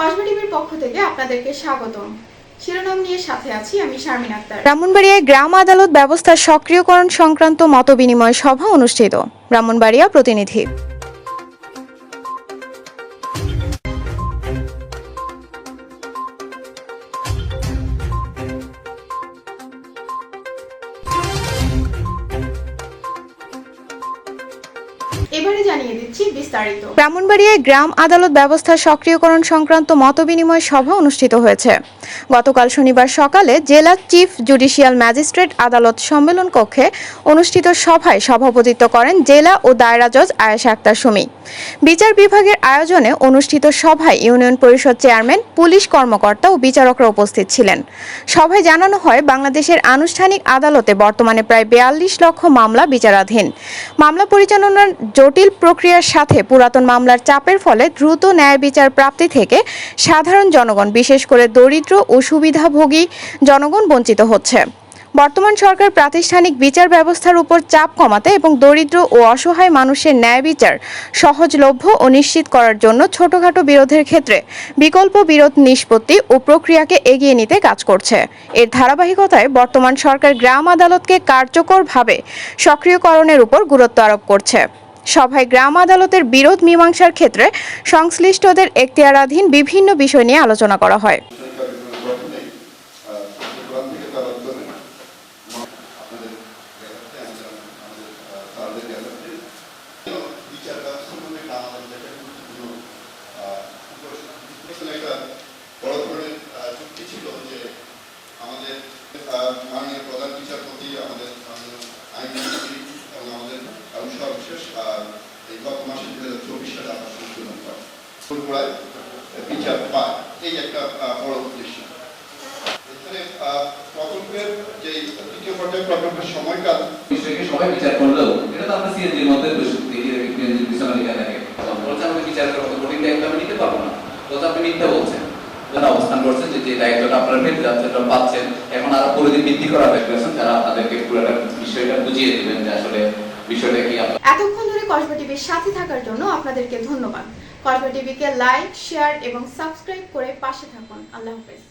কসবা টিভির পক্ষ থেকে আপনাদেরকে স্বাগতম। শিরোনাম নিয়ে সাথে আছি আমি শারমিন আক্তার। ব্রাহ্মণবাড়িয়ায় গ্রাম আদালত ব্যবস্থার সক্রিয়করণ সংক্রান্ত মতবিনিময় সভা অনুষ্ঠিত। ব্রাহ্মণবাড়িয়া প্রতিনিধি এবারে জানিয়ে দিচ্ছি বিস্তারিত। ব্রাহ্মণবাড়িয়ায় গ্রাম আদালত ব্যবস্থার সক্রিয়করণ সংক্রান্ত মতবিনিময় সভা অনুষ্ঠিত হয়েছে। গতকাল শনিবার সকালে জেলা চিফ জুডিশিয়াল ম্যাজিস্ট্রেট আদালত সম্মেলন কক্ষে অনুষ্ঠিত সভায় সভাপতিত্ব করেন জেলা ও দায়রা জজ আয়েশা আক্তার সুমি। বিচার বিভাগের আয়োজনে অনুষ্ঠিত সভায় ইউনিয়ন পরিষদ চেয়ারম্যান, পুলিশ কর্মকর্তা ও বিচারকরা উপস্থিত ছিলেন। সভায় জানানো হয়, বাংলাদেশের আনুষ্ঠানিক আদালতে বর্তমানে প্রায় বিয়াল্লিশ লক্ষ মামলা বিচারাধীন। মামলা পরিচালনার জটিল প্রক্রিয়ার সাথে পুরাতন মামলার চাপের ফলে দ্রুত ন্যায় বিচার প্রাপ্তি থেকে সাধারণ জনগণ, বিশেষ করে দরিদ্র ও সুবিধাভোগী জনগণ বঞ্চিত হচ্ছে। বর্তমান সরকার প্রাতিষ্ঠানিক বিচার ব্যবস্থার উপর চাপ কমাতে এবং দরিদ্র ও অসহায় মানুষের ন্যায় বিচার সহজলভ্য ও নিশ্চিত করার জন্য ছোটখাটো বিরোধের ক্ষেত্রে বিকল্প বিরোধ নিষ্পত্তি ও প্রক্রিয়াকে এগিয়ে নিতে কাজ করছে। এর ধারাবাহিকতায় বর্তমান সরকার গ্রাম আদালতকে কার্যকরভাবে সক্রিয়করণের উপর গুরুত্ব আরোপ করছে। সভায় গ্রাম আদালতের বিরোধ মীমাংসার ক্ষেত্রে সংশ্লিষ্টদের এখতিয়ারাধীন বিভিন্ন বিষয় নিয়ে আলোচনা করা হয় সরকারের গঠনে আহ, কোরআন থেকে তার অন্তরে আপনাদের জ্ঞাতার্থে আমাদের আমাদের আহ, তাদের জ্ঞাতার্থে বিচার ব্যবস্থার মধ্যে গ্রাম আদালত একটা গুরুত্বপূর্ণ আহ, উপর- এখানে একটা বড় ধরনের আহ, যুক্তি ছিল যে আমাদের আহ, মাননীয় প্রধান বিচারপতি আমাদের আইনমন্ত্রী এবং আমাদের সর্বশেষ আহ, এই গত মাসে দু হাজার চব্বিশ সালে আমরা সংশোধন করা। বিচার পায়। এই একটা বড় উদ্দেশ্য। এখানে প্রকল্পের যে তৃতীয় পর্যায়ে প্রকল্পের সময়কাল বিষয়কে সবাই বিচার করলেও এটা তো আমরা সিএনজির মধ্যে সিএনজির পিছনে লেখা থাকে বলছে আমাকে বিচার মতো কঠিন দায়িত্ব আমি নিতে পারব না। বলছে আপনি মিথ্যা বলছেন। অবস্থান করছেন যে যে দায়িত্বটা আপনারা পেতে যাচ্ছেন পাচ্ছেন। পরিধি বৃদ্ধি করা দেখতেছেন যারা আপনাদেরকে পুরোটা বিষয়টা বুঝিয়ে দেবেন যে আসলে বিষয়টা কি এতক্ষণ ধরে কসবা টিভির সাথে থাকার জন্য আপনাদেরকে ধন্যবাদ। কসবা টিভিকে লাইক, শেয়ার এবং সাবস্ক্রাইব করে পাশে থাকুন। আল্লাহ হাফেজ।